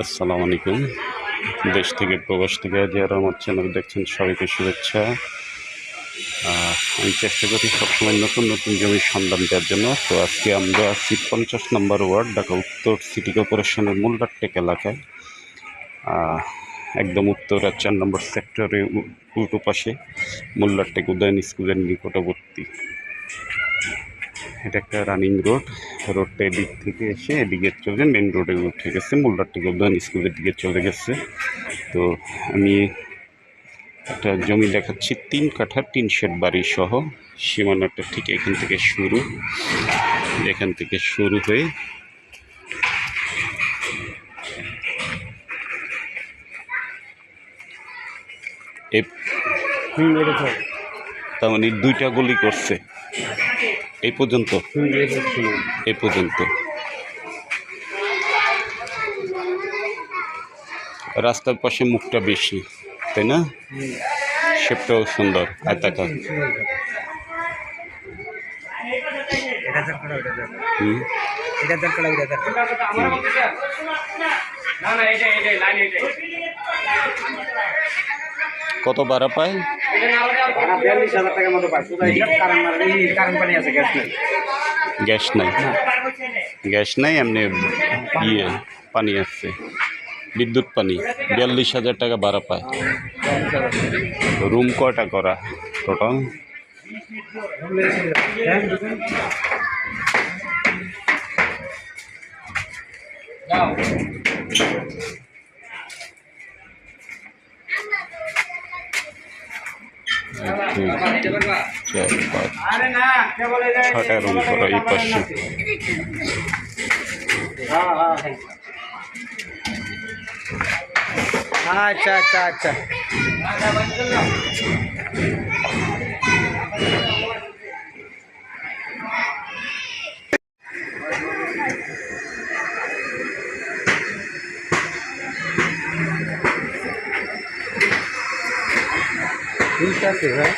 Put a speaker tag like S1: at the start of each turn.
S1: আসসালামু আলাইকুম। দেশ থেকে, প্রবাস থেকে যারা আমার চ্যানেল দেখছেন, সবাইকে শুভেচ্ছা। আমি চেষ্টা করি সবসময় নতুন নতুন জমির সন্ধান দেওয়ার জন্য। তো আজকে আমরা আছি পঞ্চাশ নম্বর ওয়ার্ড, ঢাকা উত্তর সিটি কর্পোরেশনের মোল্লারটেক এলাকায়। একদম উত্তরা চার নম্বর সেক্টরে উল্টো পাশে মোল্লারটেক উদয়ন স্কুলের নিকটবর্তী। এটা একটা রানিং রোড। রোডটা এদিক থেকে এসে এদিকে চলে মেন রোডে উঠে গেছে মোল্লার থেকে উদয়ন স্কুলের দিকে চলে গেছে। তো আমি একটা জমি দেখাচ্ছি, তিন কাঠা, তিন শেড বাড়ি সহ। সীমানাটা ঠিক এখান থেকে শুরু। এখান থেকে শুরু হয়ে তার মানে দুইটা গলি করছে। এই পর্যন্ত? এই পর্যন্ত। রাস্তার পাশে মুখটা বেশি তাই না? শেপটাও সুন্দর আয়তাকার হুম
S2: এটা দরকার ওটা দরকার না না এটা এটা লাইন এটা।
S1: কত ভাড়া পায়?
S2: মানে গ্যাস নাই।
S1: গ্যাস নাই? এমনি ইয়ে পানি আসছে বিদ্যুৎ পানি বিয়াল্লিশ হাজার টাকা ভাড়া পায়। রুম কয়টা করা টোটাল দুই চার পাঁচ
S2: না কেবল এই
S1: পাশে
S2: আচ্ছা আচ্ছা আচ্ছা। ঠিক আছে ভাই